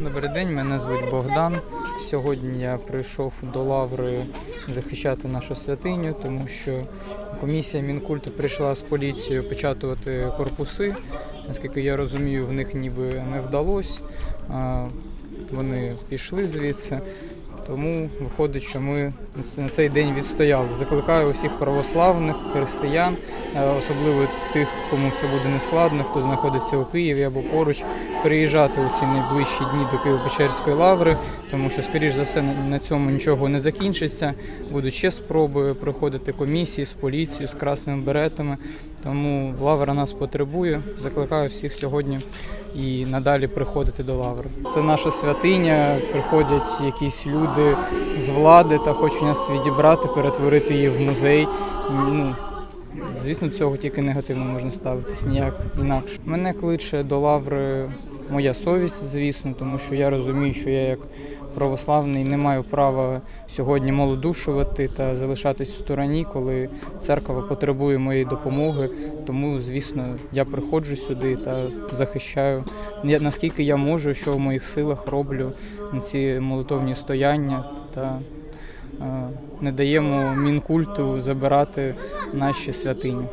Добрий день, мене звуть Богдан. Сьогодні я прийшов до лаври захищати нашу святиню, тому що комісія Мінкульту прийшла з поліцією печатувати корпуси. Наскільки я розумію, в них ніби не вдалося. Вони пішли звідси. Тому виходить, що ми на цей день відстояли. Закликаю усіх православних християн, особливо тих, кому це буде нескладно, хто знаходиться у Києві або поруч, приїжджати у ці найближчі дні до Києво-Печерської лаври, тому що, скоріш за все, на- цьому нічого не закінчиться. Будуть ще спроби проходити комісії з поліцією, з красними беретами. Тому лавра нас потребує. Закликаю всіх сьогодні і надалі приходити до лаври. Це наша святиня. Приходять якісь люди з влади та хочуть нас відібрати, перетворити її в музей. Ну, Звісно, цього тільки негативно можна ставитись, ніяк інакше. Мене кличе до лаври моя совість, звісно, тому що я розумію, що я як православний не маю права сьогодні малодушувати та залишатись в стороні, коли церква потребує моєї допомоги. Тому, звісно, я приходжу сюди та захищаю наскільки я можу, що в моїх силах роблю ці молитовні стояння та е, не даємо мінкульту забирати наші святині.